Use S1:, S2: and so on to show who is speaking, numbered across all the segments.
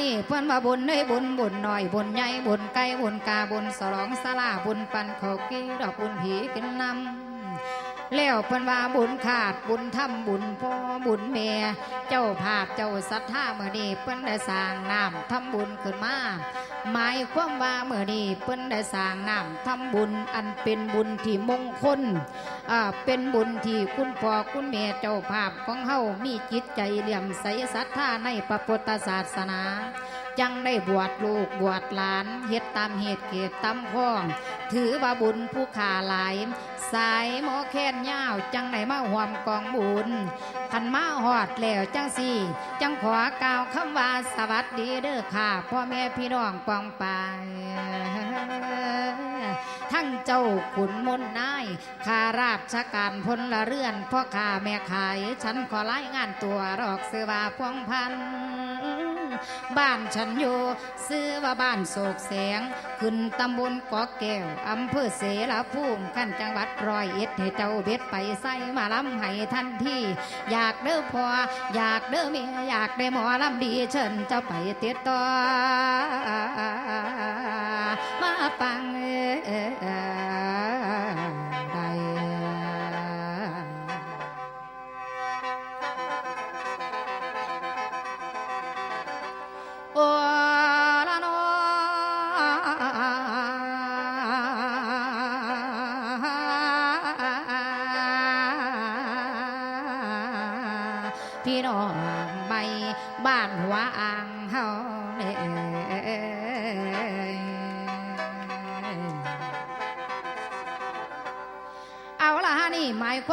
S1: นี่เพื่อนมาบุญในบุญบุญหน่อยบุญใหญ่บุญไก่บุญกาบุญสลองสลาบุญปันเขากี้ดอกบุญผีกินนำแล้วเพื่อนว่าบุญขาดบุญทำบุญพ่อบุญเมียเจ้าภาพเจ้าศรัทธาเมื่อนี้เพื่อนได้สร้างน้ำทำบุญขึ้นมา หมายความว่าเมื่อนี้เพิ่นได้สร้างน้ำทำบุญอันเป็นบุญที่มงคลอ่าเป็นบุญที่คุณพ่อคุณแม่เจ้าภาพของเฮามีจิตใจเหลี่ยมใสศรัทธาในพระพุทธศาสนา จังได้บวชลูกบวชหลานเฮ็ดตามเหตุเกตตามพ้อง ถือว่าบุญผู้ขาหลาย สายหมอแค้นยาวจังได้มาห่วมกองบุญขันมาหอดแล้วจังสี่ จังขอกล่าวคำว่าสวัสดีเด้อค่ะพ่อแม่พี่น้องปองไปทั้งเจ้าขุนมนนายข้าราชการพลเรือนพ่อข้าแม่ขาย ฉันขอรายงานตัวรอกเสวาพวงพันธ์ บ้านฉันอยู่ซื้อว่าบ้านโศกแสง ขึ้นตำบลกาะแก้วอำเภอเสรภูมิขั้นจังหวัดร้อยเอ็ดให้เจ้าเบ็ดไปใส่มาลำให้ทันทีอยากเด้อพออยากเด้อเมียอยากได้หมอลำดีเชิญเจ้าไปติดต่อมาฟังได้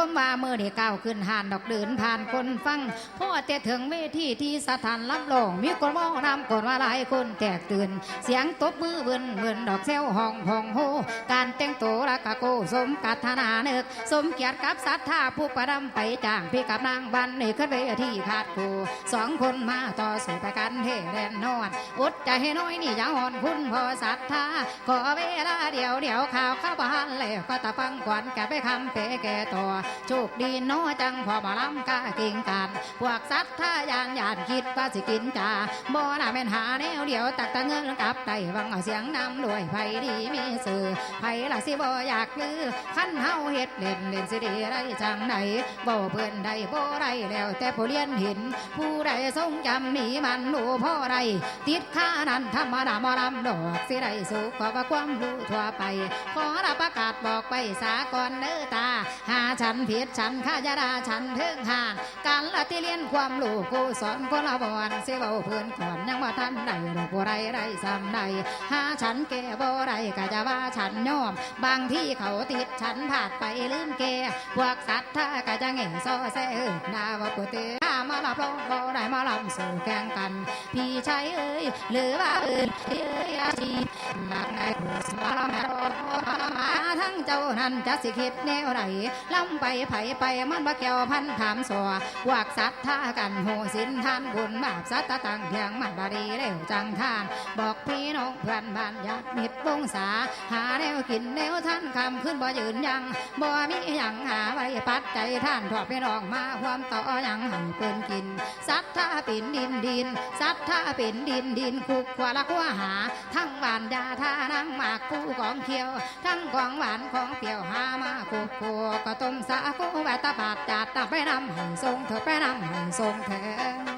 S1: ความว่าเมื่อได้ก้าวขึ้นหานดอกเดินผ่านคนฟังพ่อแต่ถึงเวทีที่สถานรับรอง มีคนมองนำคนว่าหลายคนแตกตื่น เสียงตบมือเบิ่นเบิ่นดอกเซลห้องพองโฮการแต่งตัวละกะโกสมกัตนาเนกสมเกียรติกับศรัทธาผู้ประดำไปจ้างพี่กับนางบันนี่ขึ้นเวทีขาดกูสองคนมาต่อสู้ไปกันเทแน่นอนอดใจให้น้อยนี่อย่าอ่อนคุณพอศรัทธาขอเวลาเดียวเดียวข่าวข้าบ้านแล้วก็ตะฟังก่อนแกไปคำเปแกต่อโชคดีน้อจังพอมาล้ำกาเก่งกันพวกศรัทธายานยานคิดว่าสิกินจ่าบ่น่าเป็นหาแนวเดียวตักตะเงินกลับไตวังเอาเสียงนำด้วยไผดีมีสื่อไผละสิบ่อยากลือขั้นเฮาเฮ็ดเล่นเล่นสิดีไรจังไหนบ่เพื่อนใดบ่ไรแล้วแต่ผู้เรียนเห็น ผู้ใดทรงจำหนีมันรู้พ่อใดติดค่านั้นธรรมดามาลำดอกสิได้สุขขอว่าความรู้ทั่วไป ขอรับประกาศบอกไปสากลเด้อตา หาฉันเพียรฉันข้ายาดาฉันเทิงห่างการละที่เรียนความรู้กูสอนคนละบอนเสียเบาเพื่อนก่อนยังว่าท่านใดหรือผู้ไรไรซ้ำใดหาฉันแก่บ่ไรก็จะว่าฉันยอม บางที่เขาติดฉันผาดไปลืมแกพวกสัตว์ถ้าก็จะแง่ซอแซ่เอิ้นด่าว่าปุติ ถ้ามาลับลงบ่ได้มาลำสู่แข่งกัน พี่ชายเอ้ยหรือว่าเอ้ยเอ้ยอาชีพหนักในผู้สมาลำแม่รอมาทั้งเจ้านั้นจะสิคิดแนวไหนลำไปไผไปมันบ่เกี่ยวพันถามสัววกสัตว์ท่ากันโหสินทานบุญบาปสัตว์ต่างเพียงมันบาดีเร็วจังท่าน บอกพี่น้องเพื่อนบ้านญาติมิตรวงศาหาแนวกินแนวท่านคำขึ้นบ่ยืนยังบ่มีหยังหาไว้ปัดใจท่านทอดพี่น้องมาความต่อหยังให้เปิ้นกินสัตว์ท่าเป็นดินดินสัตว์ท่าเป็นดินดินคุกขวาละขวาหา ทั้งหวานดาท่านั่งหมากคู่ของเขียว ทั้งของหวานของเปรี้ยวหามาคุกคัวก็ต้มสาคูแวตาบาดจัดตาไปนำให้ทรงเธอไปนำให้ทรงเธอ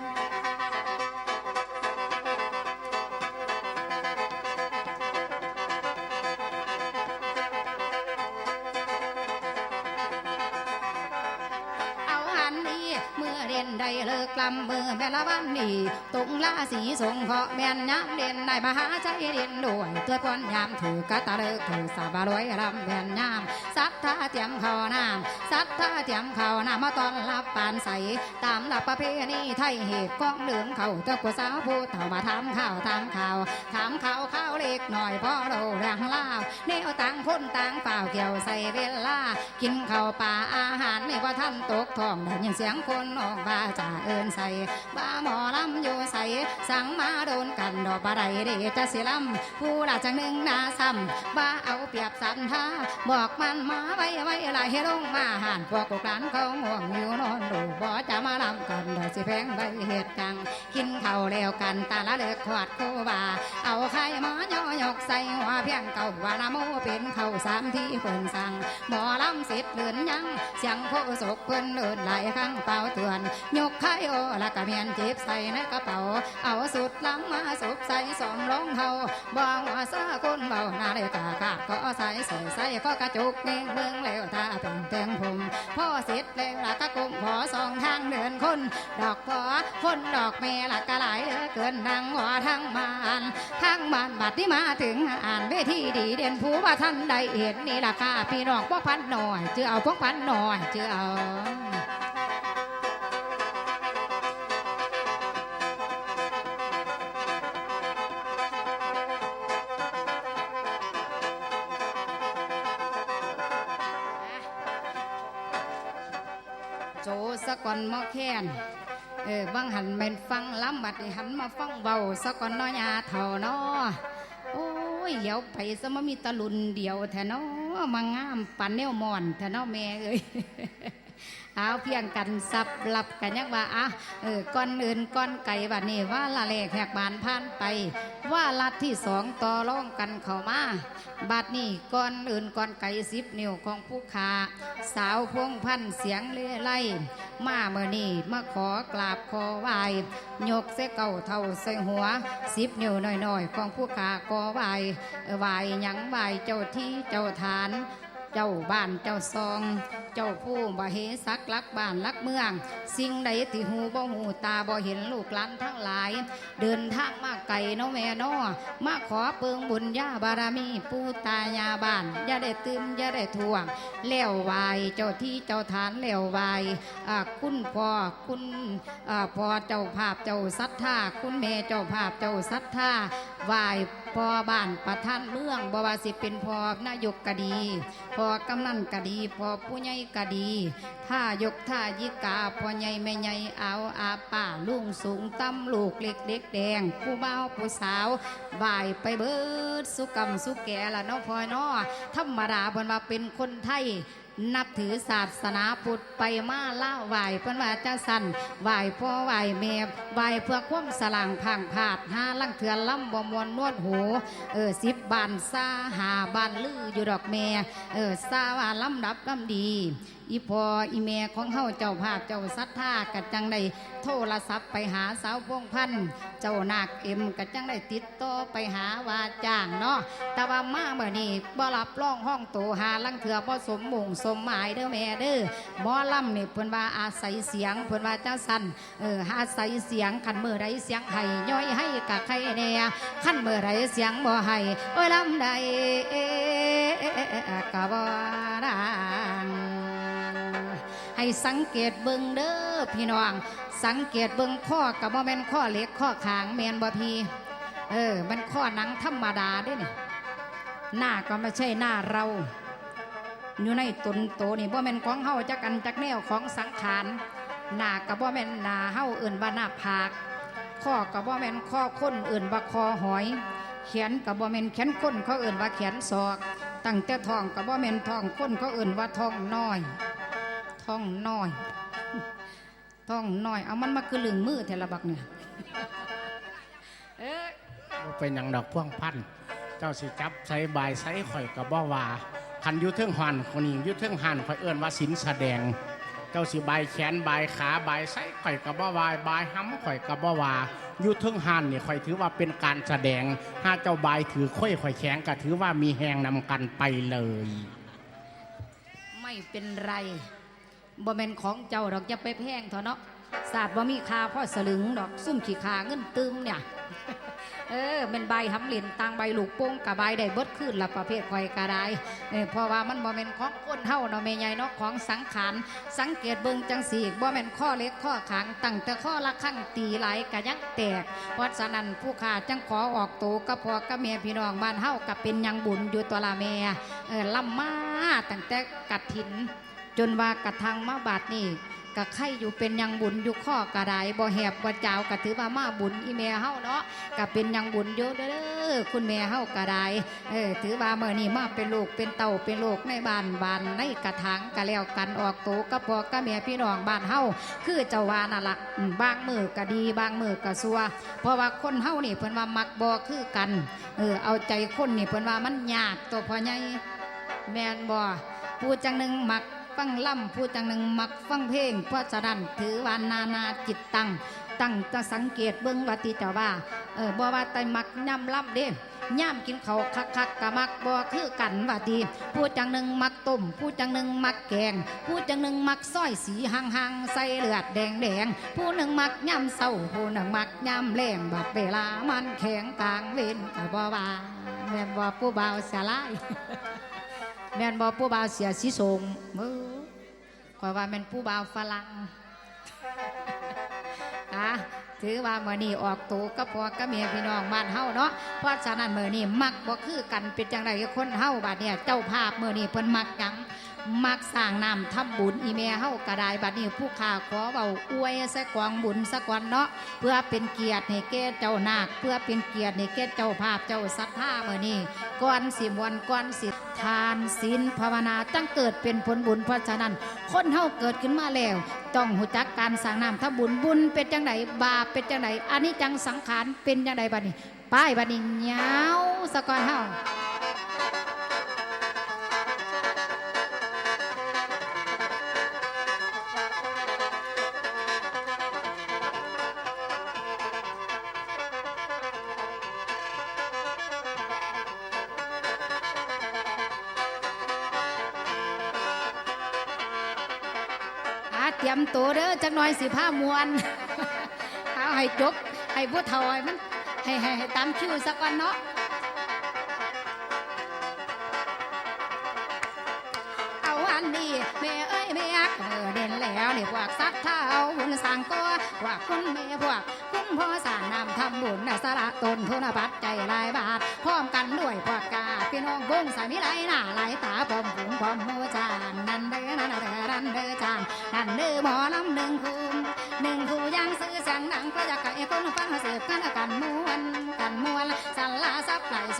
S1: ำมือแม่ละวันนี้ตุงลาสีสงเคราะแม่นย้ำเรียนได้มหาใจเรียนด้วยตัวพรยามถือกะตะเลิกถือสาบารวยรำแม่นยำมสัทธาเตรียมข้าวน้ำสัทธาเตรียมข้าวน้ำมาตอนรับปานใส ตามหลักประเพณีไทยเหตุกองเหลืองเขาเจ้าผู้สาวผู้เฒ่ามาถามข่าวถามข่าวถามข่าวข้าวเล็กหน่อยพ่อเราเรื่องล่าวแนวต่างคนต่างเปล่าเกี่ยวใส่เวลา กินข้าวป่าอาหารไม่ว่าท่านตกท้องได้ยินเสียงคนออกว่าจะเอินใส่บ้าหมอลำอยู่ใส่สั่งมาโดนกันดอกบะไรเดจะสิลำผู้ละจังหนึ่งนาซ้ำบ้าเอาเปรียบสันท่าบอกมันมาไว้ไว้ลายให้ลงมาหันพวกกุกหลานเขาง่วงอยู่นอนดูบ่จะมาลำกันดอกสิแพงใบเหตุจัง กินเข้าแล้วกันตาละเลิกขวดคู่บาเอาไข่หมอยอยกใส่หัวเพียงเก่าวานาโมเป็นเข้าสามที่เพิ่นสั่งหมอลำเสร็จเลื่อนยังเสียงโคศกเพิ่นเลินหลายครั้งเป่าเตือน ยกไข่โอล้วก็เมียนเจ็บใส่ในกระเป๋า เอาสุดล้ำมาสุบใส่สอมรองเท้าบ่ว่าซาคนเบาหนาเลยกาขาดก็ใส่ใส่ใส่ก็กระจุกเน่งเบิ่งแล้วถ้าเป็นแตงผมพ่อเสร็จแล้วละกะกุมพอสองทางเดินคน ดอกพอคนดอกแม่ละกะหลายเหลือเกินนางหัวทั้งมานทั้งมานบัดนี้มาถึงอ่านเวทีดีเด่นผู้ว่าท่านไดเห็นนี่ล่ะค่ะพี่น้องพวกพันหน่อยเจือเอาพวกพันหน่อยเจือเอา ก่อนมาแค้นเออบังหันเป็นฟังล้ำบัดนี้หันมาฟังเบาสะก่อนน้อยาเท่าน้อโอ้ยเดี๋ยวไปสมมีตะลุนเดียวแท้น้อมางามปันแนวมอนแท้น้อแม่เอ้ย เอาเพียงกันสับหลับกันยังว่าอะเออก้อนอื่นก้อนไก่บัดนี้ว่าละเลขแหกบานผ่านไป ว่าลัดที่สองต่อรองกันเข้ามาบัดนี้ก้อนอื่นก้อนไก่สิบนิ้วของผู้ขาสาวพวงพันเสียงเล่ไล่มาเมื่อนี้มาขอกราบขอไหวายกเสเก่าเท่าใส่หัวสิบนิ้วหน่อยๆของผู้ขาขอไหวเออไหวหยังไหวเจ้าที่เจ้าฐาน เจ้าบ้านเจ้าซอง เจ้าผู้บ่เหสักลักบ้านลักเมือง สิ่งใดที่หูบ่หูตาบ่เห็นลูกหลานทั้งหลาย เดินทางมาไกลเนาะแม่เนาะมาขอเปิงบุญญาบารมีปู่ตายาบ้านอย่าได้ตื่มอย่าได้ทวงแล้วไหวเจ้าที่เจ้าฐานแล้ววอ่าคุณพ่อคุณพ่อเจ้าภาพเจ้าศรัทธาคุณแม่เจ้าภาพเจ้าศรัทธาไหว พอบ้านประธานเมืองบ่ว่าสิเป็นพอนายกก็ดี พอกำนันก็ดี พอผู้ใหญ่ก็ดีถ้ายกท่ายิกาพ่อใหญ่แม่ใหญ่เอาอาป่าลุงสูงต่ำลูกเล็กเด็กแดงผู้เบาผู้สาวบ่ายไปเบิดสุกรรมสุแก่ละเนาะพ่อเนาะธรรมดาเพิ่นว่าเป็นคนไทย นับถือศาสนาพุทธไปมาล่าไหวเพิ่นว่าจังสันไหวพ่อไหวแม่ไหวเพื่อคว่มสลางพังผาดห้าลังเถือนล่ำบ่มวนนวดหูเออสิบบานซาหาบานลืออยู่ดอกแม่เออซาว่าลำดับลำดี อีพออีแม่ของเฮาเจ้าภาพเจ้าศรัทธากัจังได้โทรศัพท์ไปหาสาวพวงพันเจ้านาคเอ็มกัจังได้ติดต่อไปหาว่าจ้างเนาะแต่ว่ามาเมื่อนี้บ่รับรองห้องโตหาลังเถือบ่สมมุงสมหมายเด้อแม่เด้อหมอลำนี่เพิ่นว่าอาศัยเสียงเพิ่นว่าจังสั่นเอออาศัยเสียงคันเมื่อใดเสียงให้ย่อยให้กะใครแน่คันเมื่อใดเสียงบ่ให้โอ้ยลำใดกะบ่ดัง ให้สังเกตเบิงเด้อพี่น้อง สังเกตเบิงข้อกับว่าแม่นข้อเล็กข้อขางแมนบ่พี่เออ มันข้อหนังธรรมดาด้วยนี่หน้าก็ไม่ใช่หน้าเรา อยู่ในตนโตนี่บ่แม่นของเฮาจักกันจักแนวของสังขารหน้าก็บ่แม่นหน้าเฮาเอื่นว่าหน้าผากข้อก็บ่แม่นข้อคนเอื่นว่าคอหอยแขนก็บ่แม่นแขนคนเขาเอื่นว่าแขนศอก ตั้งแต่ท้องก็บ่แม่นท้องคนเขาเอื่นว่าท้องน้อย ท้องน้อย ท้องน้อย เอามันมาคือลึงมือเทละบักเนี่ยเอ้ย
S2: บ่เป็นอย่างดอกพ่วงพันธุ์เจ้าสิจับใส่บายใส่ข่อยกับบ่ว่าคันอยุทธเทิงหันคนนี้อยุทธเทิงหันข่อยเอื้อนว่าสินแสดง เจ้าสิบายแขนบายขาบายใส่ข่อยกับบ่วายบายห้ำข่อยกับบ่ว่าอยุทธเทิงหันนี่ข่อยถือว่าเป็นการแสดง ถ้าเจ้าบายถือค่อยข่อยแข็งก็ถือว่ามีแหงนำกันไปเลย
S1: ไม่เป็นไร บ่แม่นของเจ้าดอกจะไปแพงเถอะเนาะศาสตร์บ่มีคาพ่อสลึงดอกซุ่มขี้ขาเงินตึมเนี่ยเออเป็นใบหำเหรียญตังใบลูกโป่งกับใบได้เบิดขึ้นละประเภทคอยกระไดเออเพราะว่ามันบ่แม่นของคนเฮาเนาะแม่ใหญ่เนาะของสังขารสังเกตเบิ่งจังสีบ่แม่นข้อเล็กข้อขางตั้งแต่ข้อละข้างตีหลายกะยังแตกเพราะฉะนั้นผู้ขาจังขอออกโตกับพ่อกับแม่พี่น้องบ้านเฮากับเป็นยังบุญอยู่ตัวละแม่เออลำมาตั้งแต่กัดถิน จนว่ากระทังมาบาดนี่กะไข่อยู่เป็นยังบุญอยู่ข้อกระไดบ่แหบบ่จาวกะถือว่ามาบุญอีแม่เฮาเนาะกะเป็นยังบุญเยอะเด้อคุณแม่เฮากระไดเออถือว่าเมื่อนี้มาเป็นลูกเป็นเต่าเป็นลูกในบ้านบ้านในกระถางกะแล้วกันออกโตกะพอกะแม่พี่น้องบ้านเฮาคือเจ้าวานั่นล่ะบางมือก็ดีบางมือก็ซัว เพราะว่าคนเฮานี่เพิ่นว่ามักบ่คือกันเออเอาใจคนนี่เพิ่นว่ามันยากตัวพ่อใหญ่แม่นบ่ผู้จังหนึงมัก ฟังล่ำผู้จังหนึ่งมักฟังเพลงเพราะฉะนั้นถือว่านานาจิตตังตั้งจะสังเกตเบิ่งว่าติเจ้าว่าเออบ่ว่าแต่มักย่ำล่ำเด้ย่ำกินเขาคักๆกกะมักบ่คือกันว่าติผู้จังหนึ่งมักต้มผู้จังหนึ่งมักแกงผู้จังหนึ่งมักส้อยสีหางๆใส่เลือดแดงๆผู้หนึ่งมักย่ำเศร้าผู้หนึ่งมักย่ำแรงบัดเวลามันแข็งกลางเว้นกะบ่ว่าแม่นบ่ผู้บ่าวเสียลาย แม่นบ่ผู้บ่าวเสียสีสงมือขอยว่าแม่นผู้บ่าวฝรั่งอะถือว่าเมื่อนี้ออกตูก็พอก็เมียพี่น้องบ้านเฮาเนาะเพราะฉะนั้นเมื่อนี้มักบ่คือกันเป็นจังไรคนเฮาบาดเนี่ยเจ้าภาพเมื่อนี้เพิ่นมักยัง มักสร้างน้ำทำบุญอีเมเฮากระไดบัดนี้ผู้ข่าขอเบาอวยสะกวางบุญสะกวันเนาะเพื่อเป็นเกียรติให้แก่เจ้านาคเพื่อเป็นเกียรติให้แก่เจ้าภาพเจ้าศรัทธาเมื่อนี้ก่อนสิมวันก่อนสิทานศีลภาวนาจังเกิดเป็นผลบุญเพราะฉะนั้น คนเฮาเกิดขึ้นมาแล้วต้องหูจักการสร้างน้ำถ้าบุญบุญเป็นจังไดบาปเป็นจังไดอันนี้จังสังขารเป็นจังไดบัดนี้ป้ายบัดนี้เงาสะก่อนเฮา ยมตัวเด้อจักหน่อยสิผ้ามวนเอาให้จบให้ผู้เฒ่าให้มันให้ให้ให้ตามคิวสักวันเนาะเอาอันนี้แม่เอ้ยแม่อักเออเด่นแล้วนี่พวกสัตว์เท้าหุ่นสังก็พวกคุณแม่พวกคุณพ่อสางนำทำบุญน่ะสละตนทุนบัตรใจลายบาทพร้อมกันด้วยพวกกาพี่น้องวงสายมิไหลหน้าไหลาพ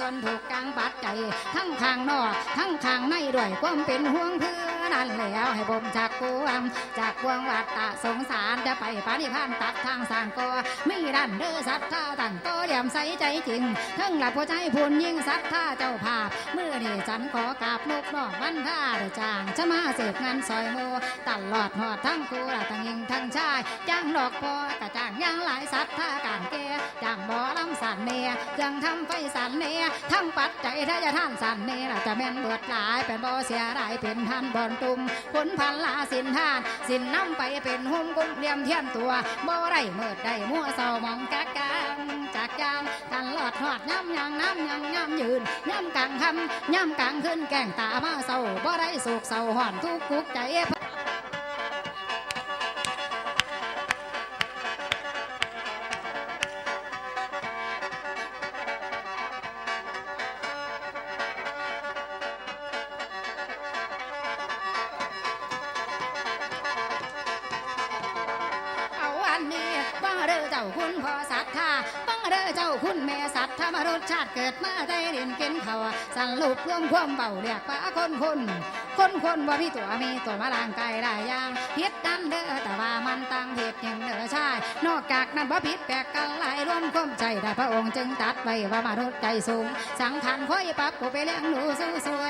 S1: ส่วนถูกกลางบาดใจ ทั้งข้างนอก ทั้งข้างในด้วยความเป็นห่วงเพื่อ นั่นแล้วให้ผมจากกวงจากกวงวัดตะสงสารจะไปปานิพานตัดทางสร้างก็มีดันเด้อสัตว์ท่าตั้งโตเดี่ยมใสใจจริงทั้งหลับหัวใจพูนยิ่งสัตว์ท่าเจ้าภาพเมื่อนี่ฉันขอกราบลูกน้องวันท่าเดอจางจะมาเสกงานซอยโมตลอดหอดทั้งคู่ละทั้งยิงทั้งชายจ้างดอกพอกะจ้างยังหลายสัตว์ท่าการแก่จ้างบ่อลำสันเนียเครื่องทำไฟสันเนียทั้งปัดใจถ้าจะท่านสันเนียจะแม่นเบิดหลายเป็นบ่เสียรายเป็นท่านบนตุงผลพันลาสินท่าน สินน้ำไปเป็นหุ่มกุ้งเลียมเทียมตัวบ่ได้เมิดได้มัวเศร้ามองกักางจากยางกันหลอดหอดย้ำยังน้ำยังย้ำยืนย้ำกลางคำย้ำกลางขึ้นแก่งตามาเศร้าบ่ได้สุกเศร้าห่อนทุกข์กุกใจ เรียกป้าคนคน คนคนว่ามีตัวมีตัวมาล่างกายได้ยางผิดนั่นเด้อแต่ว่ามันตั้งผิดอย่างเด้อชายนอกจากนั้นว่าผิดแปลกกันหลายร่วมความใจได้พระองค์จึงตัดไว้ว่ามนุษย์ใจสูง สังขารค่อยปรับกูไปเลี้ยงหนูสู้สวย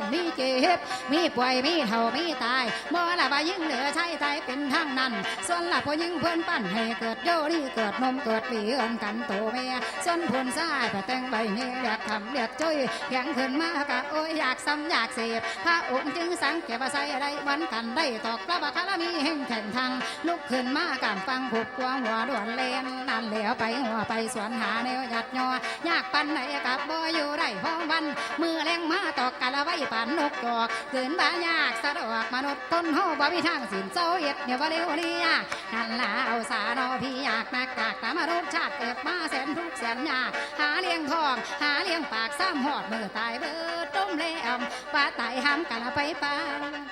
S1: งมีเจ็บ มีป่วยมีเท่ามีตายบ่ละบ่ายิ่งเหลือใช้ไทยเป็นทั้งนั้น ส่วนละผู้ยิ่งเพื่อนปั้นให้เกิดโยนี่เกิดนมเกิดปีเอินกันโตเมียส่วนผลซ้ายแต่แต่งใบนี้เรียกคำเรียกจ้อยแข็งขึ้นมากะโอ้ยอยากซ้ำอยากเสพพระองค์จึงสังเกตว่าใส่ได้วันกันได้ตอกพระบาคารมีแห่งแข่งทางลุกขึ้นมากำฟังผูกกวางหัวด่วนเลนนั่นเหลียวไปหัวไปสวนหาแนวหยัดยอยากปันไหนกับบ่อยู่ได้พอวันมือแรงมาตอกกะละไว้ปานนกจอกเกินบายากสะดวกมนุษย์ต้นเฮาบ่มีทางสินเจ้าเอ็ดเนี่ยว่าเร็วนี่ยนั่นล่ะเอาสาเนอพี่อยากนักากตามมนุษย์ชาติเกิดมาแสนทุกแสนยากหาเลี้ยงทอง หาเลี้ยงปากซ้ำหอดมือตายเบิดต้มแลมปลาตายห้ามกันไปปลา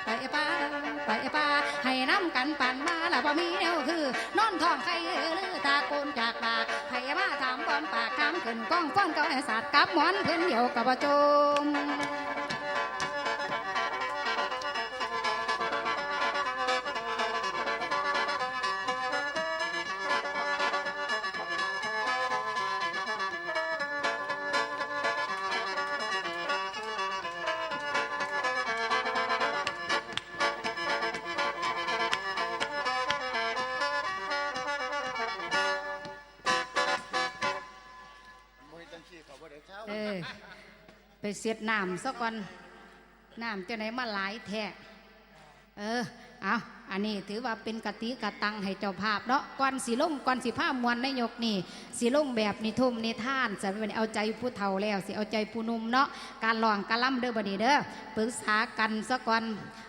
S1: ไปปลาไปปลาให้น้ำกันปั่นมาละบ่มีแนวคือนอนทองใครเออลือตาโกนจากปากไผมาถามบอมปากคำขึ้นก้องฟ้อนเก้าไอ้สัตว์กับหมอนเพื่อนเดียวกับบ่จม เสียดน้ำซะก่อนน้ำจะไหนมาหลายแท้เออ เอา อันนี้ถือว่าเป็นกติกะตังให้เจ้าภาพเนาะก่อนสีลงก่อนสีผ้ามวนนายกนี่สีลงแบบนิทุ่มนิท่านจะเป็นเอาใจผู้เฒ่าแล้วสิเอาใจผู้นุ่มเนาะการลองการล่ำเด้อบัดนี้เด้อปรึกษากันซะก่อน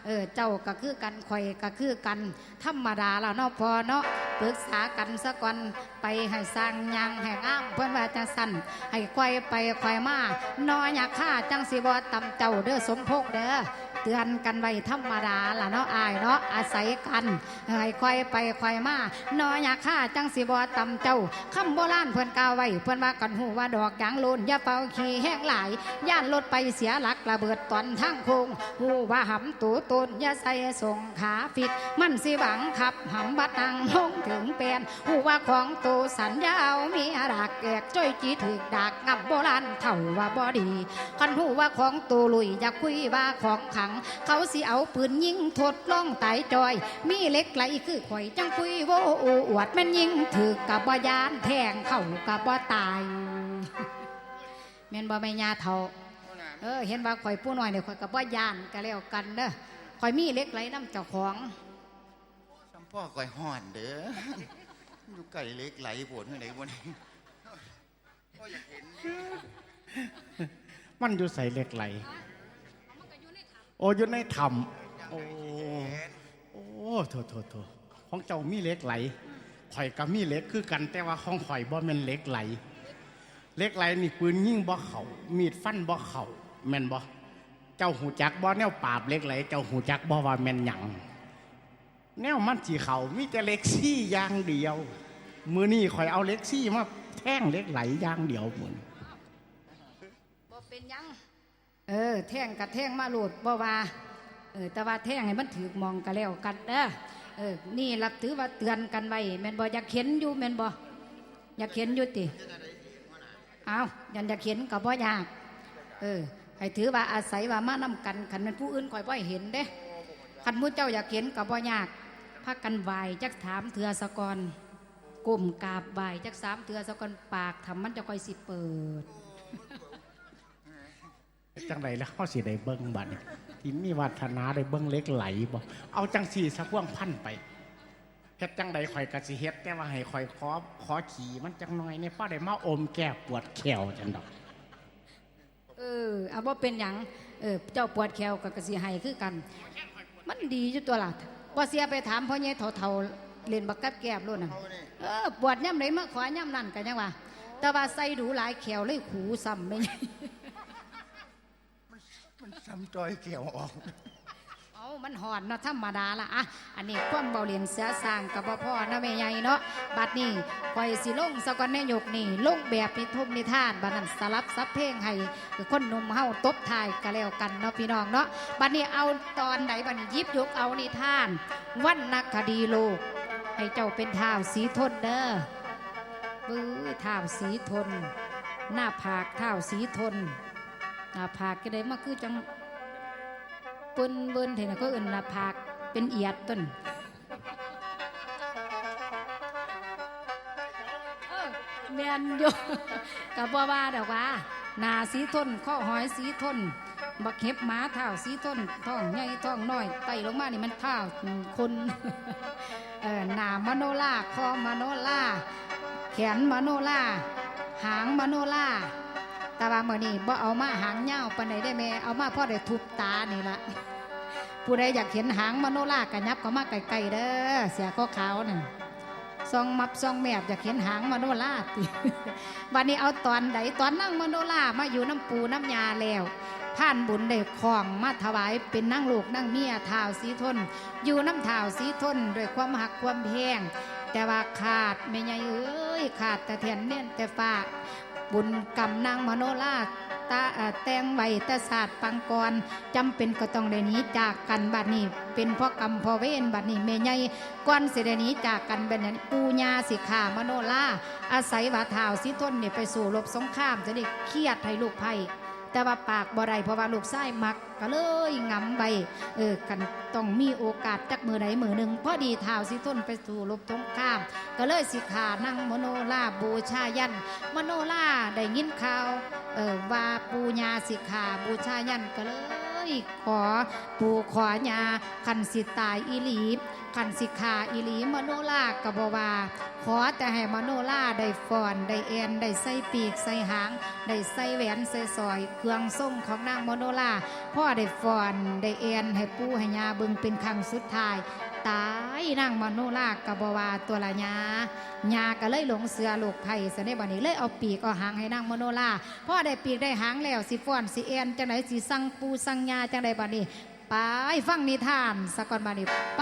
S1: เออเจ้าก็คือกันข่อยก็คือกันธรรมดาแล้วเนาะพอเนาะปรึกษากันซะก่อนไปให้สร้างยังให้งามเพื่อนว่าจะสั่นให้ควายไปควายมานออยากฆ่าจังสิบ่ตำเจ้าเด้อสมภพเด้อ เตือนกันไว้ธรรมดาล่ะเนาะอายเนาะอาศัยกันให้คอยไปคอยมาน้อยอยากฆ่าจังสิบ่ตำเจ้าคำโบราณเพิ่อนกาวไว้เพิ่อนว่ากันหูว่าดอกยางโลนอย่าเป่าขี้แห้งหลาย ย่านรถไปเสียหลักระเบิดตอนทางโคงหูว่าหำตูตนอย่าใส่ส่งขาฟิด มันสิบังขับหำบัดนังลงถึงแปลนหูว่าของตูสัญญาเอามีดากแกกจ้อยจีถึกดากงับโบราณเท่าว่าบ่ดีคันหูว่าของตูลุยอยากคุยว่าของขังเขาสิเอาปืนยิงทดลองตายจอย มีเหล็กไหลคือข่อยจังคุยโวโออวดแม่นยิงถือกับบ่ยานแทงเข้ากับบ่ตายแม่นบ่แม่ยาเท่าเออเห็นว่าข่อยผู้น้อยเนี่ยข่อยกับบ่ยานก็แล้วกันเด้อข่อยมีเหล็กไหลน้ำเจ้าของ
S3: จำพ่อก่อยห่อนเด้ออยู่ไก่เล็กไหลปวดที่ไหนบน
S2: มันอยู่ใส่เหล็กไหล โอ้อยู่ในถ้ำโอ้โอ้โถโถโถของเจ้ามีเหล็กไหลข่อยก็มีเหล็กคือกันแต่ว่าของข่อยบ่แม่นเหล็กไหลเหล็กไหลนี่ปืนยิงบ่เข่ามีดฟันบ่เข่าแม่นบ่เจ้าหูจักบ่แนวปราบเหล็กไหล เจ้าหูจักบ่ว่าแม่นหยังแนวมันสีเขามีแต่เหล็กซี่อย่างเดียว มือนี่ข่อยเอาเหล็กซี่มาแท่งเหล็กไหลอย่างเดียวเหมือน
S1: บ่เป็นหยัง เออ แท่งกับแท่งมาโหลดบ่ว่าเออแต่ว่าแท่งให้มันถือมองกันแล้วกันเด้อเออนี่รับถือว่าเตือนกันไว้แม่นบ่อยากเข็นอยู่แม่นบ่อยากเข็นอยู่ติเอายันอยากเข็นก็บ่ยากเออให้ถือว่าอาศัยว่ามานํกันคันเป็นผู้อื่นคอยบ่ให้เห็นเด้คันหมู่เจ้าอยากเห็นก็บ่ยากพากันไหวจักถามเถื่อสะกอนก้มกราบไหวจักสามเถื่อสะกอนปากทำมันจะคอยสิเปิด
S2: จังไรแล้วเขาสิได้เบิ้งบัดนี้ที่มีวัฒนาได้เบิ้งเหล็กไหลบ่เอาจังสี่สะพ่วงพันไปเฮ็ดจังใดข่อยกะสิเฮ็ดแต่ว่าให้ข่อยขอขอขี่มันจังหน่อยเนี่ยป้าได้มาอมแก้ปวดแขวจังดอก
S1: เออเอาว่าเป็นหยังเออเจ้าปวดแขวกับกสีไห้คือกัน มันดีอยู่ตัวละว่าเสียไปถามพ่อใหญ่เฒ่าๆเล่นบักกับแก้บรุ่นน่ะเออปวดย่ำไหนมาขอย่ำนั่นกันยังวะแต่ว่าใส่ดูหลายแขวเลยขูซ้ำไม่ไง
S3: มัน ซ้ำจอยเกี่ยวออก
S1: เอามันหอนเนาะธรรมดาละอะ อันนี้ความเบาเรียนเสียสร้างกับบ่พ่อนะแม่ใหญ่เนาะ บัดนี้คอยสิลงสกอนแน่ยกนี่ลงแบบนิทุมนิทานบัดนั้นสลับซับเพลงให้คือคนหนุ่มเฮาตบทายก็แล้วกันเนาะพี่น้องเนาะ บัดนี้เอาตอนไหนบัดนี้ยิบยกเอานิทาน วันนักคดีโลก ให้เจ้าเป็นท้าวสีทนเด้อบื้อท้าวสีทน หน้าผากท้าวสีทน หน้าผากก็ได้มาคือจังเปิ้นเบิ้นเห็นก็เอื่นหน้าผากเป็นเอียดต้นเออแมนอยู่กับบ่ว่าดอกว่าหนาสีทนข้อหอยสีทนบักเห็บหมาเท้าสีทนท้องใหญ่ท้องน้อยไต่ลงมานี่มันเท้าคนเออหนามโนล่าคอมโนล่าแขนมโนล่าหางมโนล่า แต่ว่ามื่อนี้บ่เอามาหางเงาวปานใดได้แม่เอามาพ่อได้ทุบตานี่ละผู้ใดอยากเห็นหางมโนลากันยับก็มาไกลๆเด้อเสียข้อขาวน่ะซองมับซองแมบอยากเห็นหางมโนราติวันนี้เอาตอนใดตอนนั่งมโนรามาอยู่น้ำปูน้ำยาแล้วผ่านบุญได้ของมาถวายเป็นนั่งลูกนั่งเมียท้าวสีทน อยู่น้ำท้าวสีทนด้วยความหักความแพงแต่ว่าขาดไม่ใหญ่เอ้ยขาดแต่แทนเน่นแต่ฟ้า บุญกรรมนางมโนราตาเอ่แตงไว้แต่ศาสตร์ปังกรจำเป็นก็ต้องได้หนี้จากกันบัดนี้ เป็นเพราะกรรมเพอเวรบัดนี้เมยใหญ่ก้อนสิได้หนี้จากกันเป็นนั้นปูญาสิขามโนราอาศัยว่าเท้าวสิทนเนี่ยไปสู่รบสงครามจะได้เครียดให้ลูกไผ่ แต่ว่าปากบ่ได้เพราะว่าลูกไส้มักก็เลยงำใบเออกันต้องมีโอกาสจักมือใดมือหนึ่งพอดีเท้าสิทนไปสู่ลบทงคราม ก็เลยสิขานั่งมโนลาบูชายัน มโนลาได้ยินข่าวเออว่าปูญาสิขาบูชายันก็เลย ขอปูขอญาขันสิตายอีหลีขันสิขาอีหลีมโนลากะบว่าขอแต่ให้มโนลาได้ฟอนได้เอนได้ใส่ปีกใส่หาง ได้ใส่แหวนใส่สอย เครื่องส้มของนางมโนลาพ่อได้ฟอนได้เอนให้ปูให้ญาเบึงเป็นครั้งสุดท้าย ตายนางมโนรากะบวาตัวละยายาก็เลยหลงเสือลูกไผ่สนบันนี้เลยเอาปีกเอาหางให้นั่งมโนราพ่อได้ปีกได้หางแล้วสิฟ้อนสิเอ็นจังไหนสิสั่งปูสั่งยาจังไดบันนี้ไปฟังนิทานสะก่อนบันนี้ไป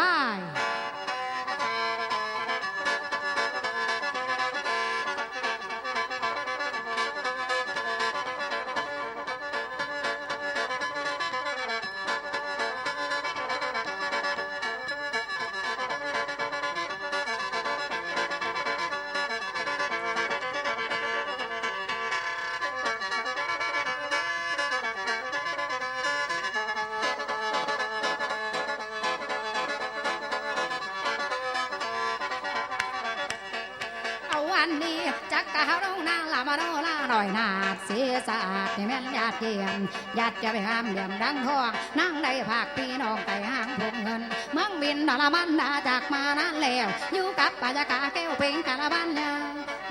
S1: ลอยนาดเสียสะอาดนี่แม่นญาติเยี่ยมญาติจะไปห้ามเดียมดังทองนั่งได้ภาคพี่น้องไก่หางพงเงินเมืองบินดาลมันดาจากมานานแล้วอยู่กับปัจจกาแก้วเพลงกาละบันยา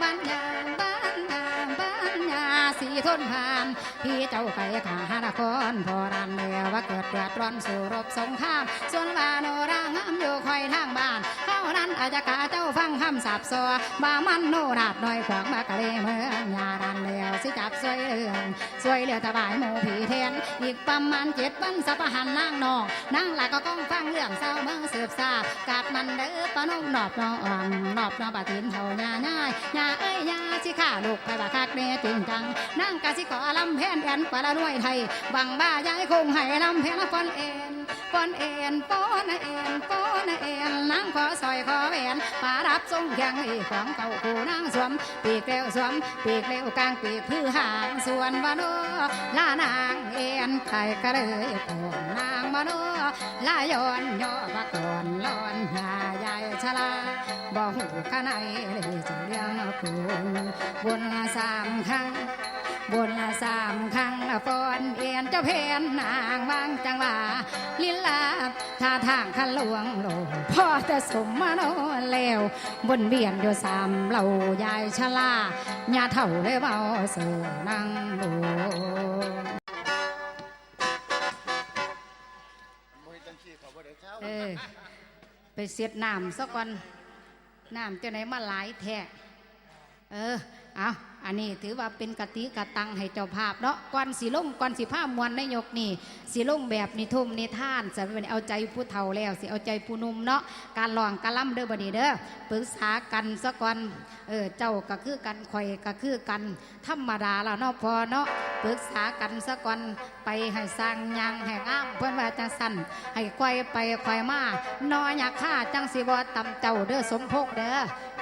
S1: บันยา ทนผ่าน พี่เจ้าไปขาหานครพอรันเรือวว่าเกิดเดือดร้อนสู่รบสงคราม ส่วนวาโนรางามอยู่คอยทางบ้านเขานั้นอาจจะกาเจ้าฟังคำสาบซอบ่ามันโนราดน้อยขวางมากะเลเมืองยารันเรือ สิจับสวยเรื่องสวยเหลือถวายหมูผีเทน อีกประมาณเจ็ดวันสัปหันนางนองนางหลักก็ก้องฟังเรื่องเศร้าเมืองสืบซาบกาดมันเด้อปะนงนอบนออ่อนนอบนอปะทินเท่ายาง่ายยาเอ้ยยาสิข้าลูกไปบักคักเนจริงจังนางกะสิขอลำแพนแอนปะละด้วยไทยบังบ้ายายคงให้ลำแพนฟอนเอ็น ปอนเอ็นปอนเอ็นปอนเอ็นนางขอซอยขอแหวนปารับทรงเคียงอีของเก่าคู่นางสวม ปีกเร็วสวม ปีกเร็วกลางปีกพื้หางส่วนวโนลานางเอ็นไข่กระเลยโอนนางมโนลายอนย่อว่าก่อนลอนหาใหญ่ชลาบ่หูข้าในเลยจะเลี้ยงคุณบนละสามครั้งบนละสามครั้งละฟอนเอียนเจ้าเพนนางวางจังหวะลิ ท่าทางขันหลวงโลพ่อจะสมมาโนแล้วบนเวียนอยู่สามเหล่ายายชลาญาเท่าเลยเบาเสือนางโลเออไปเสียดน้ำสักวันน้ำจะไหนมาหลายแท้เออ เอาอันนี้ถือว่าเป็นกติกาตังให้เจ้าภาพเนาะก่อนสีลงก่อนสีผ้ามวนในยกนี่สีลงแบบนิทุ่มนิท่านจะเป็นเอาใจผู้เฒ่าแล้วสิเอาใจผู้นุ่มเนาะการลองการล่ำเด้อบัดนี้เด้อปรึกษากันสักวันเออเจ้าก็คือกันข่อยก็คือกันธรรมดาแล้วเนาะพอเนาะปรึกษากันสักวันไปให้สร้างยังให้งามเพื่อนว่าจังสันให้ควายไปควายมานออยากฆ่าจังสิบ่ตำเจ้าเด้อสมภพเด้อ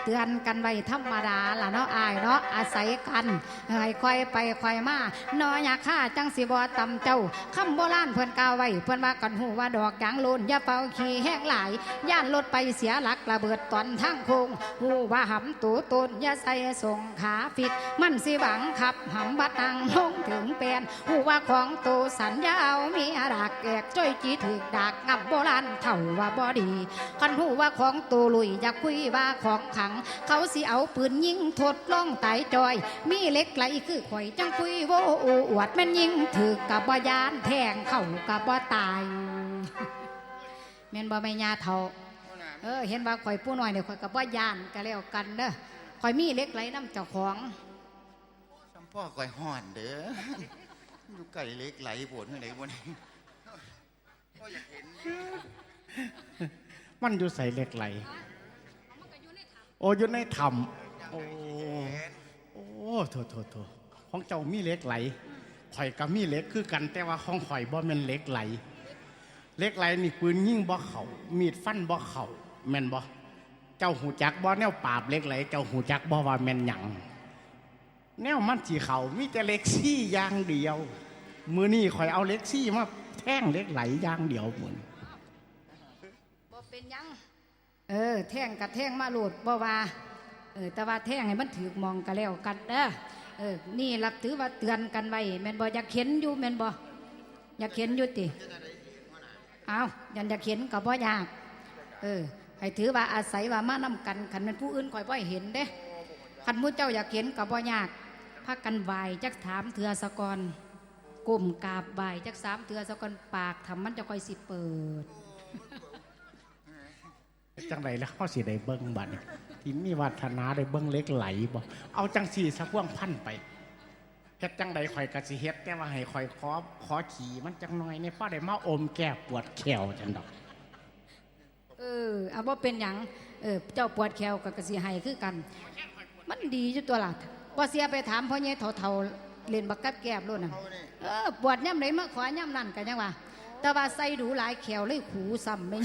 S1: เตือนกันไว้ธรรมดาล่ะเนาะอายเนาะอาศัยกันให้คอยไปคอยมานออยาฆ่าจังสิบ่ตำเจ้าคำโบราณเพิ่อนกาวไว้เพิ่อนว่ากันหูว่าดอกยางโลนอย่าเป่าขี้แห้งหลาย ย่านรถไปเสียหลักระเบิดตอนทางโคงหูว่าหำตูตนอย่าใส่ส่งขาฟิตมันสิหวังขับหำบัดนังลงถึงเป็นหูว่าของโตสัญญาเอามีดากแกกจ้อยจีถึกดากงับโบราณเท่าว่าบ่ดีคันหูว่าของตูลุยอยากคุยว่าของขัง เขาสิเอาปืนยิงทดลองไตจอยมีเหล็กไหลคือข่อยจังคุยโวโออวดแม่นยิงถือกับบ่ยานแทงเข้ากับบ่ตายแม่นบ่แม่ยาเท่าเออเห็นว่าข่อยผู้น้อยเนี่ยข่อยกับว่าย่านก็แล้วกันเด้อข่อยมีเหล็กไหลน้ำเจ้าของ
S3: จำพ่อก่อยห่อนเด้ออยู่ไก่เล็กไหลปวดที่ไหนบ่นี่พ่ออยากเห็น
S2: มันอยู่ใส่เหล็กไหล โอ้อยู่ในถ้ำโอ้ โอ้โถโถโถของเจ้ามีเหล็กไหลข่อยก็มีเหล็กคือกันแต่ว่าของข่อยบ่แม่นเหล็กไหลเหล็กไหลนี่ปืนยิงบ่เข้ามีดฟันบ่เข้าแม่นบ่เจ้าหูจักบ่แนวปราบเหล็กไหล เจ้าหูจักบ่ว่าแม่นหยังแนวมันสิเข้ามีแต่เหล็กซี่อย่างเดียว มื้อนี้ข่อยเอาเหล็กซี่มาแท่งเหล็กไหลอย่างเดียวมื้อนี้
S1: บ่เป็นหยัง เออ แท่งกับแท่งมาโหลดบ่ว่า เออแต่ว่าแท่งให้มันถือมองกันแล้วกันเด้อเออนี่รักถือว่าเตือนกันไว้แมนบ่อยากเข็นอยู่แมนบ่อยากเข็นอยู่ติเอายันอยากเข็นก็บ่ยากเออให้ถือว่าอาศัยว่ามานํกันคันเป็นผู้อื่นข่อยบ่ให้เห็นเด้คันมู่เจ้าอยากเห็นก็บ่ยากพากันไหวจักถามเถื่อสะกอนก้มกราบไหวจักสามเถื่อสะกอนปากทำมันจะคอยสิเปิด
S2: จังไรแล้วเขาสิได้เบิ้งบัดนี้ ที่มีวัฒนาได้เบิ้งเล็กไหลบ่เอาจังสี่สะพ่วงพันไปเฮ็ดจังใดข่อยก็สิเฮ็ดแต่ว่าให้ข่อยขอขอขี่มันจังหน่อยเนี่ยพอได้มาอมแก้ปวดแขวจังดอก
S1: เออเอาว่าเป็นหยังเออเจ้าปวดแขวกับกะสีไห้คือกัน มันดีจุตัวล่ะว่าเสียไปถามพ่อใหญ่เฒ่าๆเล่นบักกับแกบโล้นน่ะเออปวดย่ำไหนมาขวาย่ำนั่นกันยังว่าแต่ว่าใส่ดูหลายแขวเลยขูซ้ำไม่